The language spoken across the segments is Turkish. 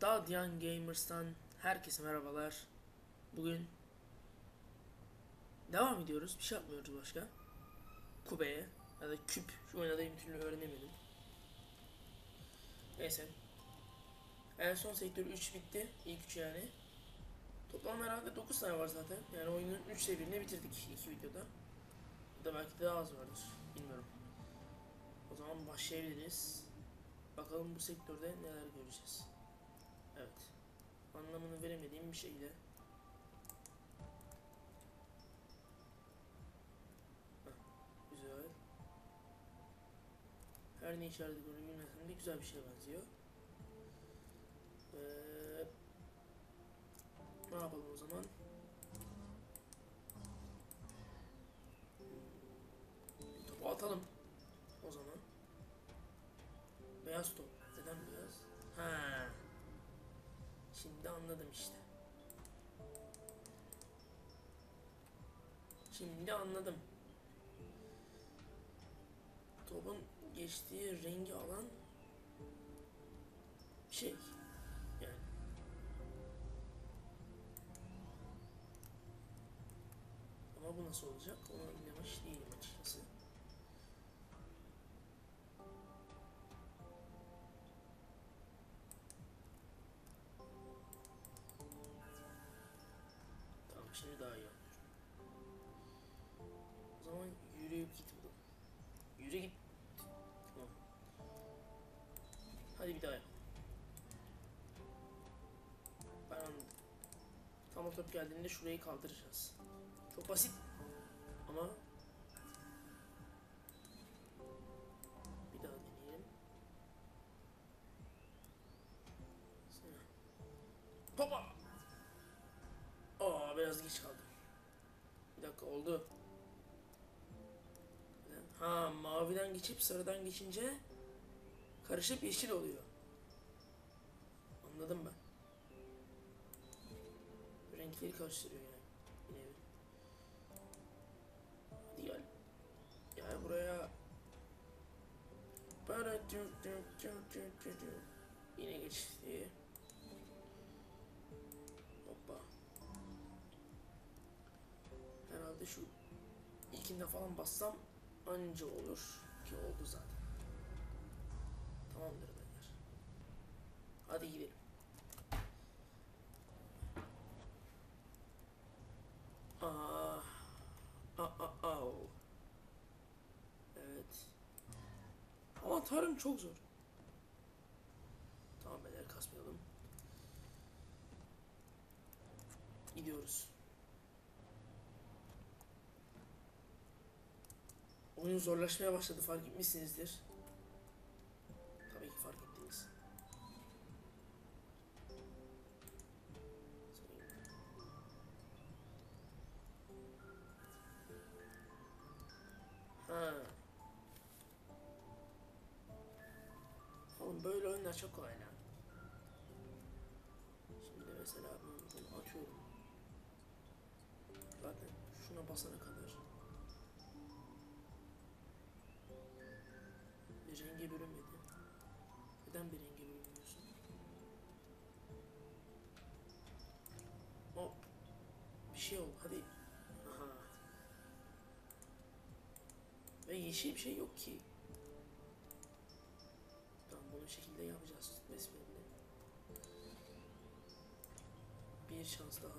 Dadyan Gamers'tan herkese merhabalar. Bugün devam ediyoruz. Bir şey yapmıyoruz başka. Kube'ye ya da küp. Şu oynadığım türlü öğrenemedim. Neyse. En son sektör 3 bitti. İlk 3 yani. Toplam herhalde 9 tane var zaten. Yani oyunun 3 birini bitirdik 2 videoda. Ya da belki daha az vardır. Bilmiyorum. O zaman başlayabiliriz. Bakalım bu sektörde neler göreceğiz. Evet. Anlamını veremediğim bir şeyle. Heh, güzel. Her ne işaret bilmesem de güzel bir şeye benziyor. Ee, ne yapalım o zaman? Bir topu atalım. O zaman. Beyaz top. Anladım işte. Şimdi anladım. Topun geçtiği rengi alan şey. Yani. Ama bu nasıl olacak? Onu anlamış top geldiğinde şurayı kaldıracağız. Çok basit. Ama bir daha deneyelim. Topa! Aa biraz geç kaldım. Bir dakika oldu. Ha maviden geçip sarıdan geçince karışıp yeşil oluyor. Anladım ben. Renkleri karıştırıyor yani. Yine bir. Hadi gel. Gel buraya. Para. Yine geçti. Hoppa. Herhalde şu ilkinde falan bassam anca olur ki oldu zaten. Tamamdır beyler. Hadi gidelim. Aa, aa, aa, aa. Evet. Ama tarım çok zor. Tamam beyler kasmayalım. Gidiyoruz. Oyun zorlaşmaya başladı fark etmişsinizdir. Böyle oyunlar çok kolay lan. Şimdi mesela bunu, atıyorum. Zaten şuna basana kadar bir renge bürünmedi. Neden bir renge bürünmüyorsun? Hop. Bir şey oldu hadi. Aha. Ve yeşil bir şey yok ki. Şans daha.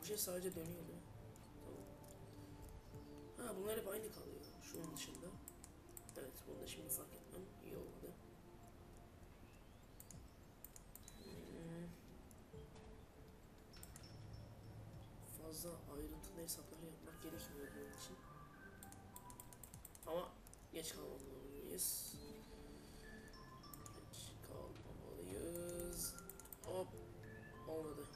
Bu şey sadece dönüyor değil mi? Tamam. Ha bunlar hep aynı kalıyor. Şunun dışında. Evet bunu da şimdi fark etmem iyi olmadı. Hmm. Fazla ayrıntılı hesaplar yapmak gerekmiyor bunun için. Ama geç kalmamalıyız. Geç kalmamalıyız. Hop. Olmadı.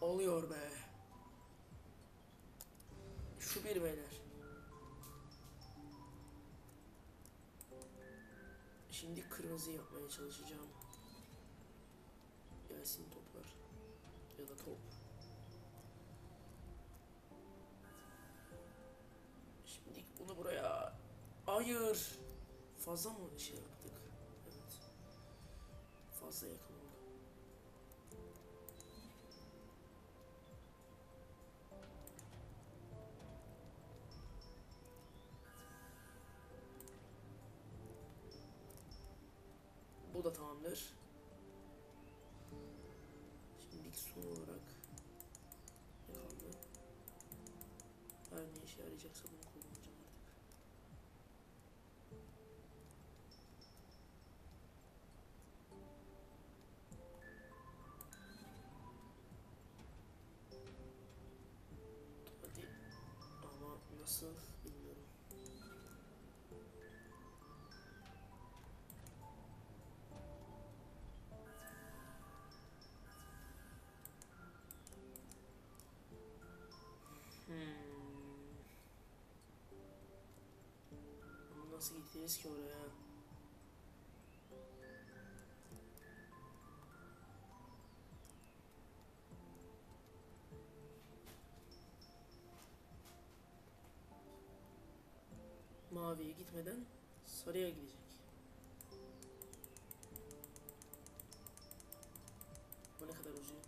Oluyor be. Şu bir beyler. Şimdi kırmızı yapmaya çalışacağım. gelsin toplar. Ya da top. Şimdi bunu buraya... Hayır! Fazla mı şey yaptık? Evet. Fazla yakın Ne işe yarayacaksa bunu nasıl gideceğiz ki oraya? Maviye gitmeden sarıya gidecek. Bu ne kadar uzuyor?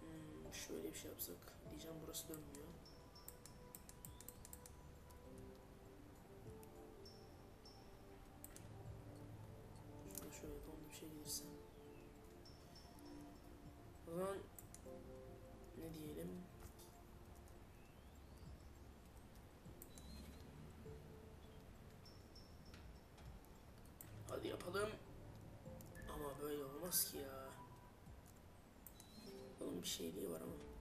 Hmm, Şöyle bir şey yapsak. Diyeceğim burası dönmüyor. Diyelim? Hadi yapalım. Ama böyle olmaz ki ya. Onun bir şeyliği var ama.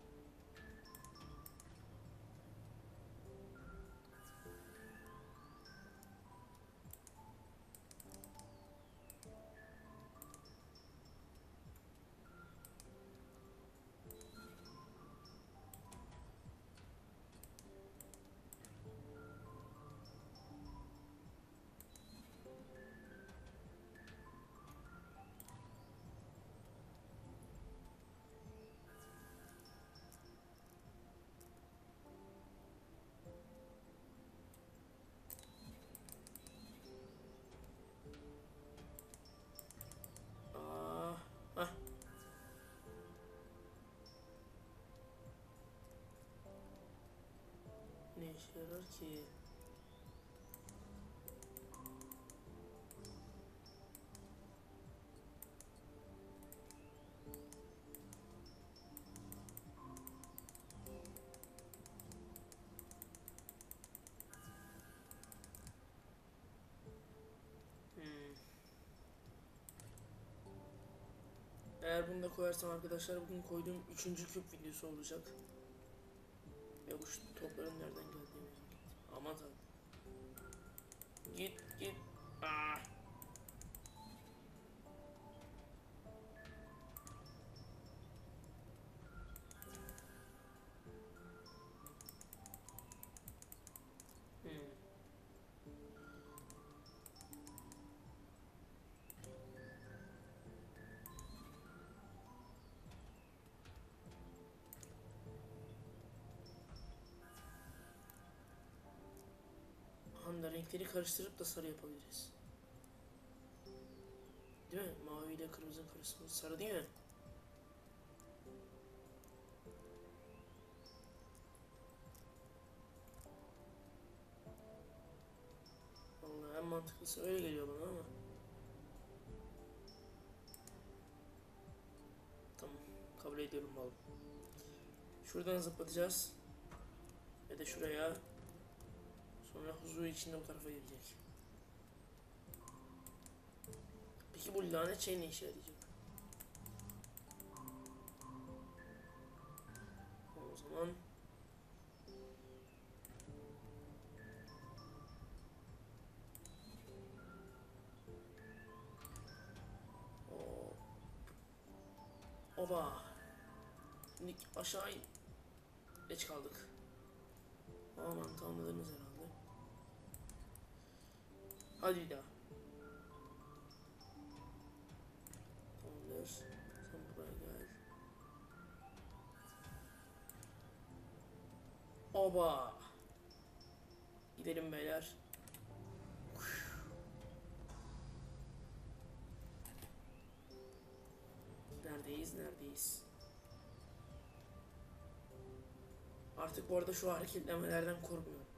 İşe ki? Hmm. Eğer bunu da koyarsam arkadaşlar bugün koyduğum üçüncü küp videosu olacak. Ve bu topların nereden geldiğini monster. Get, get, ah. Renkleri karıştırıp da sarı yapabiliriz. Değil mi? Mavi ile kırmızının karışımı sarı değil mi? Vallahi en mantıklısı öyle geliyor bana ama. Tamam. Kabul ediyorum oğlum. Şuradan zıplatacağız. Ve de şuraya. Sonra huzur içinde o tarafa gelecek. Peki bu lanet şey ne işe yarayacak? O zaman Oba. Şimdi aşağı in. Geç kaldık. Aman tamamladınız herhalde. Hadi bir daha. Hayır. Sen buraya gel. Oba. Gidelim beyler. Neredeyiz, neredeyiz? Artık bu arada şu hareketlemelerden korkmuyorum.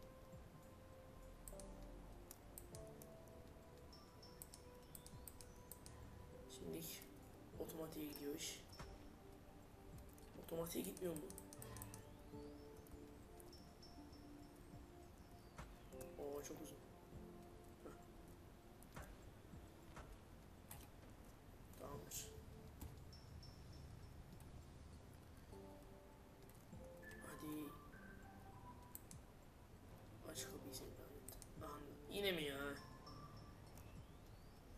Otomatiğe gitmiyor mu? Oo çok uzun. Heh. Tamamdır. Hadi. Aç kapıyı sen. Aha, Yine mi ya?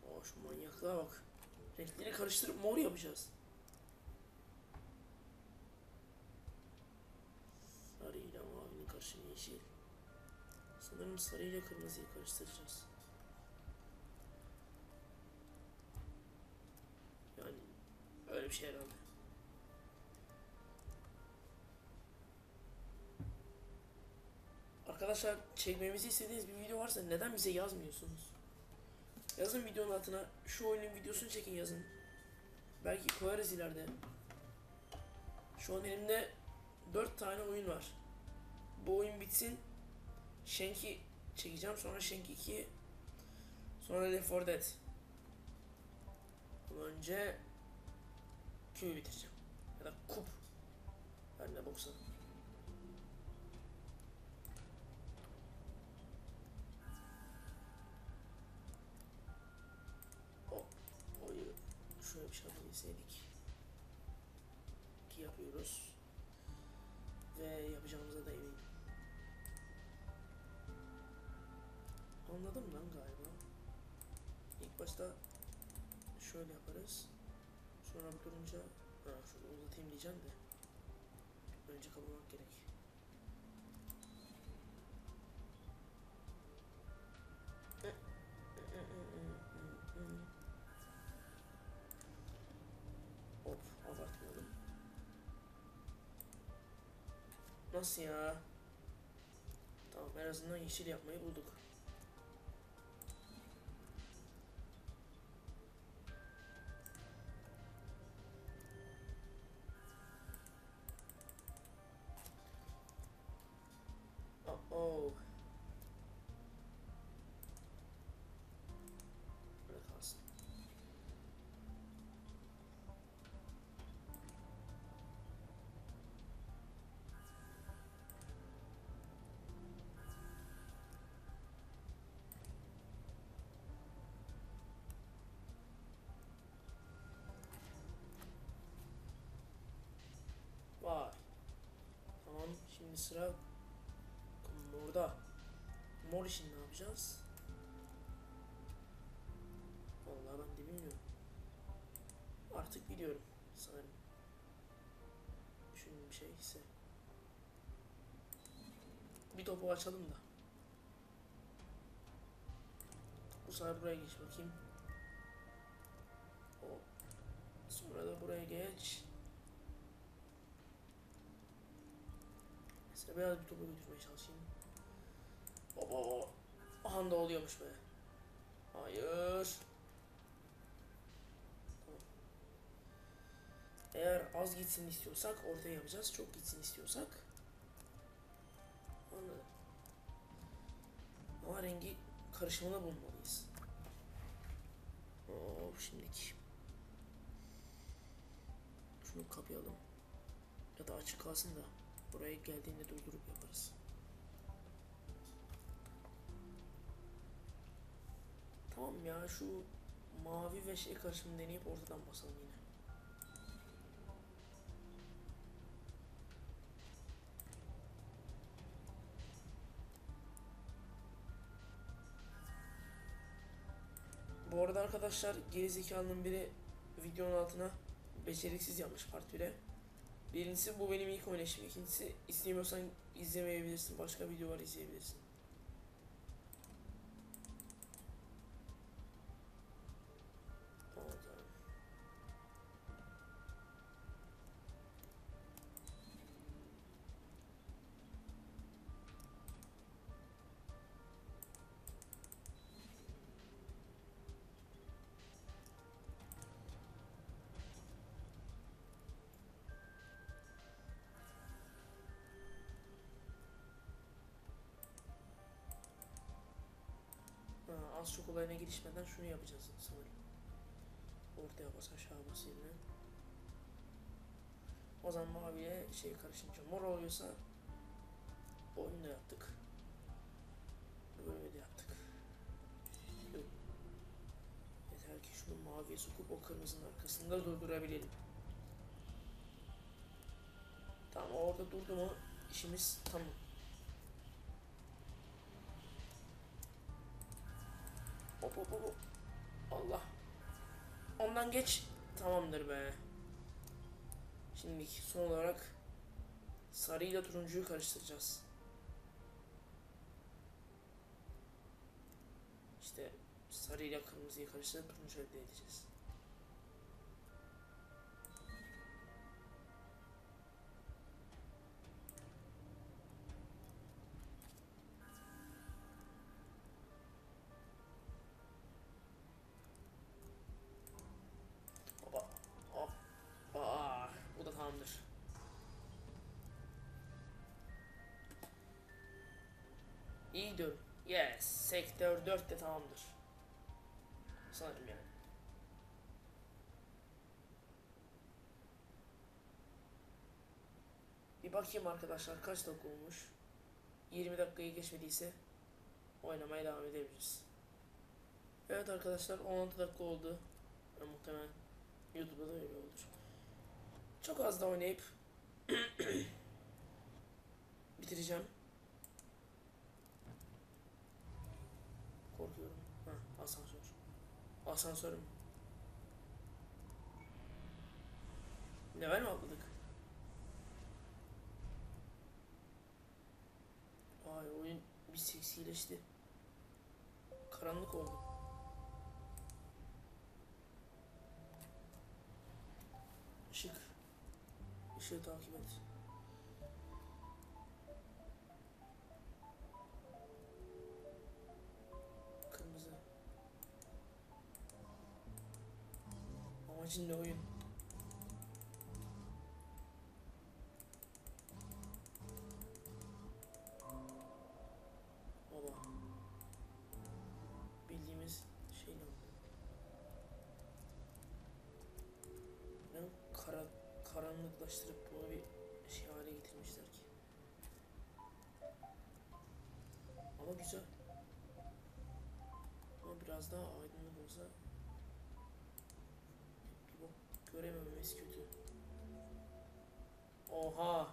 Oo şu manyaklığa bak. Renkleri karıştırıp mor yapacağız. Sarı ile karışımı yeşil. Sanırım sarı ile kırmızıyı karıştıracağız. Yani öyle bir şey herhalde. Arkadaşlar çekmemizi istediğiniz bir video varsa neden bize yazmıyorsunuz? Yazın videonun altına şu oyunun videosunu çekin yazın. Belki koyarız ileride. Şu an elimde 4 tane oyun var. Bu oyun bitsin. Shank'i çekeceğim. Sonra Shank 2. Sonra Left 4 Dead. Ama önce Q'yu bitireceğim. Ya da Kup. Her ne boksa. Başta şöyle yaparız. Sonra bu durunca ha, şunu uzatayım diyeceğim de. Önce kapamak gerek. Hop abartmayalım. Nasıl ya? Tamam en azından yeşil yapmayı bulduk. Şimdi sıra morda. Mor için ne yapacağız? Vallahi ben de bilmiyorum. Artık biliyorum sanırım. Düşündüğüm şey ise. Bir topu açalım da. Bu sefer buraya geç bakayım. Sonra da buraya geç. Mesela biraz bir topu götürmeye çalışayım. Baba. Aha da oluyormuş be. Hayır. Eğer az gitsin istiyorsak ortaya yapacağız. Çok gitsin istiyorsak. Anladım. Ama rengi karışımını bulmalıyız. Oo, şimdiki. Şunu kapayalım. Ya da açık kalsın da buraya geldiğinde durdurup yaparız. Tamam ya şu mavi ve şey karışımını deneyip ortadan basalım yine. Bu arada arkadaşlar gerizekalının biri videonun altına beceriksiz yapmış part 1'e. Birincisi bu benim ilk oynayışım. İkincisi istemiyorsan izlemeyebilirsin. Başka videolar izleyebilirsin. Az çok olayına girişmeden şunu yapacağız sanırım. Ortaya bas aşağı bas yerine. O zaman maviye şey karışınca mor oluyorsa oyunda yaptık. Böyle de yaptık. Yeter ki şunu maviye sokup o kırmızının arkasında durdurabilelim. Tamam orada durdu mu işimiz tamam. Allah. Ondan geç. Tamamdır be. Şimdi son olarak sarıyla turuncuyu karıştıracağız. İşte sarıyla kırmızıyı karıştırıp turuncu elde edeceğiz. İyi gidiyorum. Yes. Sektör 4 de tamamdır. Sanırım yani. Bir bakayım arkadaşlar kaç dakika olmuş. 20 dakikayı geçmediyse oynamaya devam edebiliriz. Evet arkadaşlar 16 dakika oldu. Ve muhtemelen YouTube'da da öyle olur. Çok az da oynayıp bitireceğim. Asansörüm. Level mi atladık? Vay oyun bir seksileşti. Karanlık oldu. Işık. Işığı takip et. Ne oyun? Baba. Bildiğimiz şey ne? Ne kara, karanlıklaştırıp bunu bir şey hale getirmişler ki. Ama güzel. Ama biraz daha aydınlık olsa göremememiz kötü. Oha!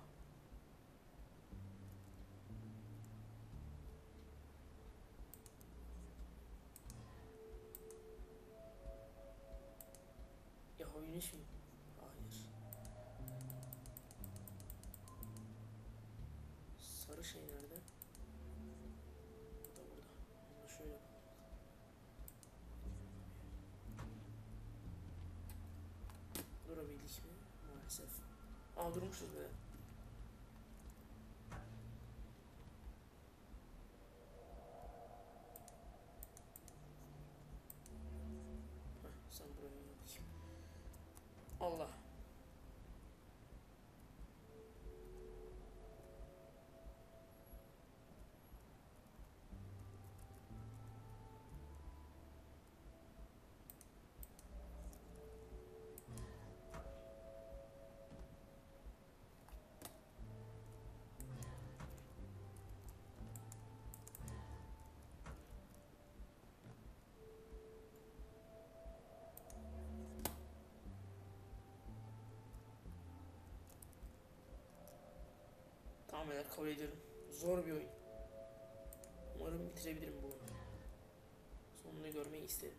Ya oyun iş mi? Hayır. Sarı şey nerede? Bu da burada. Bunu da şöyle yapalım. Durabildik mi? Maalesef. Aa durmuşuz. Tamam beyler kabul ediyorum. Zor bir oyun. Umarım bitirebilirim bu oyunu. Sonunu görmeyi istedim.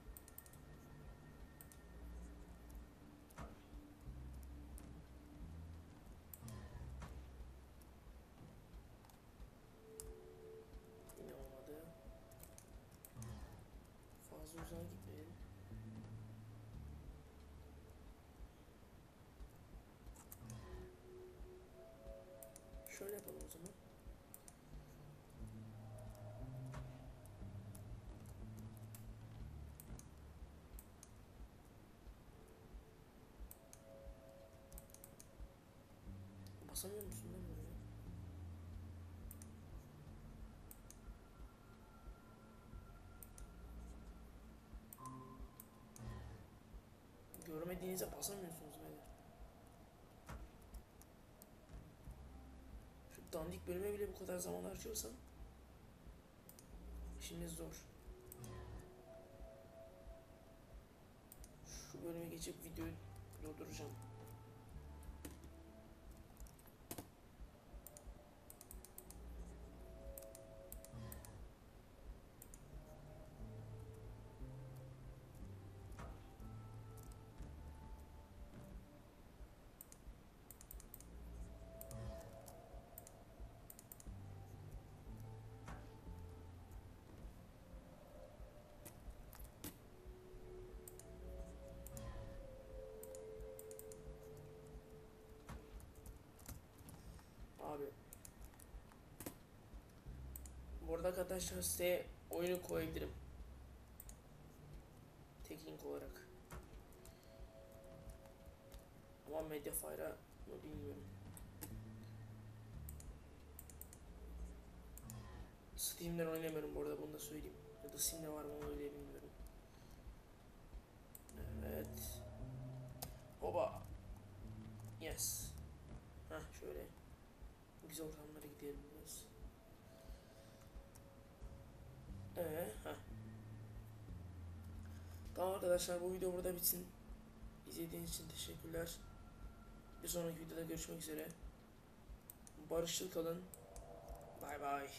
Şöyle yapalım o zaman. Basamıyor musun lan buraya? Görmediğinize basamıyorsunuz beni. Dandik bölüme bile bu kadar zaman harcıyorsam işimiz zor. Şu bölüme geçip videoyu durduracağım. Abi. Bu arada arkadaşlar size oyunu koyabilirim. Teknik olarak. Ama Mediafire'a mı bilmiyorum. Steam'den oynamıyorum bu arada bunu da söyleyeyim. Ya da Steam'de var mı onu öyle bilmiyorum. Evet. Oba. Yes. Heh şöyle. Güzel ortamlara gidelim. Ee, heh. Tamam arkadaşlar bu video burada bitsin. İzlediğiniz için teşekkürler. Bir sonraki videoda görüşmek üzere. Barışçıl kalın. Bay bay.